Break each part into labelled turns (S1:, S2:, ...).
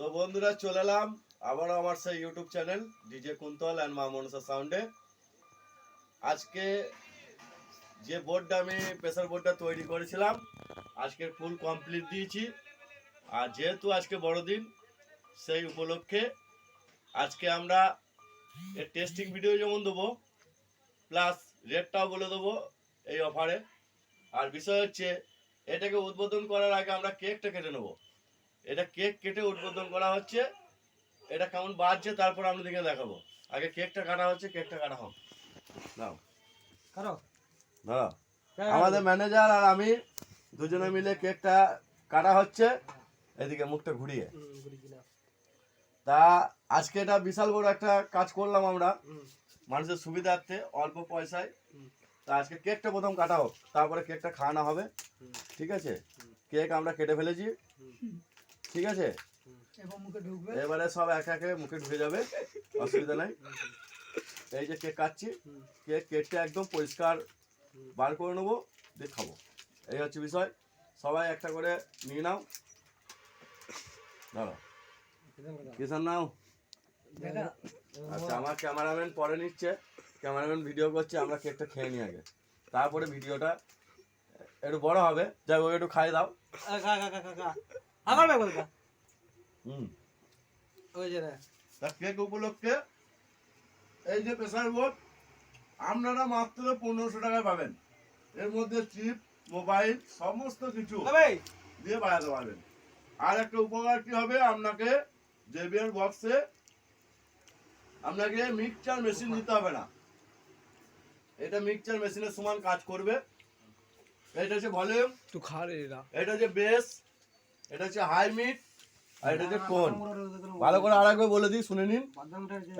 S1: তো বন্ধুরা, চলে এলাম আবারও আমার সেই YouTube channel DJ Kuntal and Maa Manasa সাউন্ডে আজকে যে বোর্ডটা আমি প্রেসার বোর্ডটা তৈরি করেছিলাম, আজকে ফুল কমপ্লিট দিয়েছি। আর যেহেতু আজকে বড়দিন, সেই উপলক্ষে আজকে আমরা এর টেস্টিং ভিডিও যেমন দেবো প্লাস রেটটাও বলে দেবো এই অফারে আর বিষয় হচ্ছে, এটাকে উদ্বোধন করার আগে আমরা কেকটা কেটে নেব। এটা কেক কেটে উদ্বোধন করা হচ্ছে। এটা কেমন বাজছে তারপর আপনাদেরকে দেখাবো। আগে কেকটা কাটা হচ্ছে কেকটা কাটা হোক। নাও।
S2: কারও
S1: ধরো আমাদের ম্যানেজার আর আমি দুজনে মিলে কেকটা কাটা হচ্ছে। এদিকে মুখটা ঘুরিয়ে। তা আজকে এটা বিশাল বড় একটা কাজ করলাম আমরা। মানুষের সুবিধার্থে অল্প পয়সায়। তা আজকে কেকটা প্রথম কাটা হোক তারপরে কেকটা খাওয়ানো হবে। ঠিক আছে? কেক আমরা কেটে ফেলেছি। ঠিক আছে?
S2: এবং মুখে ঢুকবে।
S1: এবারে সব এক একে মুখে ঢুকে যাবে অসুবিধা নাই। এই যে কেক কাটছি কেক কেকটা একদম পরিষ্কার বার করে নেব দিয়ে খাব। এই হচ্ছে বিষয়। সবাই একটা করে নিয়ে নাও। ধরো কিষান নাও। আচ্ছা আমার ক্যামেরাম্যান পরে নিচ্ছে। ক্যামেরাম্যান ভিডিও করছে আমরা কেকটা খেয়ে নিই আগে। তারপরে ভিডিওটা একটু বড় হবে। যাই হোক একটু খাই দাও।
S2: খা খা খা খা খা। আমার ব্যাগ বলকা
S1: হুম।
S2: ওই যে রে
S1: কেক উপলক্ষে এই যে প্রেসার বোর্ড আপনারা মাত্র পনেরোশো টাকায় পাবেন। এর মধ্যে চিপ মোবাইল সমস্ত কিছু দিয়ে বাড়াতে পারবেন। আর একটা উপকার কি হবে? আপনাকে জেবিএল বক্সে আপনাকে মিক্সচার মেশিন নিতে হবে না। এটা মিক্সচার মেশিনের সমান কাজ করবে। এটা হচ্ছে ভলিউম
S2: তুই খা
S1: এটা হচ্ছে বেস এটা হচ্ছে হাই মিট আর এটা হচ্ছে টোন ভালো করে আরেকবার বলে দিই শুনে নিন।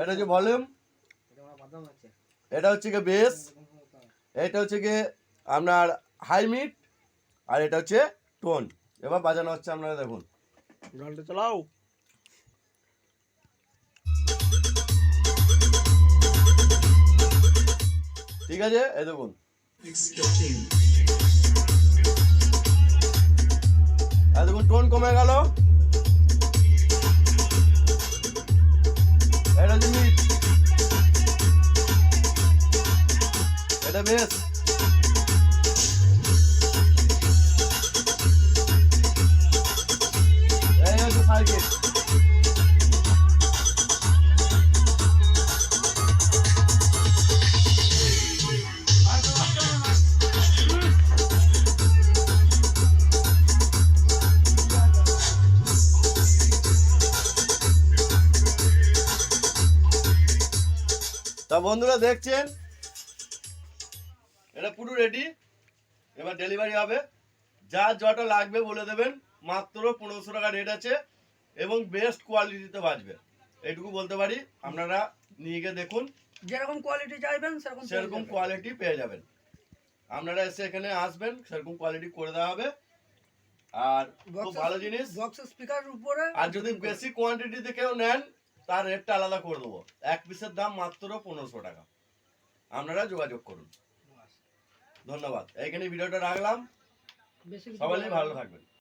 S1: এটা হচ্ছে ভলিউম এটা হচ্ছে গিয়ে বেস এটা হচ্ছে গিয়ে আপনার হাই মিট আর এটা হচ্ছে টোন এবার বাজানো হচ্ছে আপনারা দেখুন।
S2: গানটা চালাও।
S1: ঠিক আছে এই দেখুন। এটা হচ্ছে মিট বন্ধুরা দেখছেন? এটা পুরো রেডি এবার ডেলিভারি হবে। যা যটা লাগবে বলে দেবেন মাত্র পনেরোশো টাকা রেট আছে এবং বেস্ট কোয়ালিটিতে বাজবে। এইটুকু বলতে পারি। আপনারা নিয়ে গিয়ে দেখুন।
S2: যেরকম কোয়ালিটি চাইবেন সেরকম
S1: সেরকম কোয়ালিটি পেয়ে যাবেন। আপনারা এসে এখানে আসবেন সেরকম কোয়ালিটি করে দেওয়া হবে। আর খুব ভালো জিনিস।
S2: বক্স স্পিকার উপরে
S1: আর যদি বেশি কোয়ান্টিটিতে কেউ নেন তার রেটটা আলাদা করে দেবো। এক পিসের দাম মাত্র পনেরোশো টাকা। আপনারা যোগাযোগ করুন। ধন্যবাদ। এইখানে ভিডিওটা রাখলাম। সবাই ভালো থাকবেন।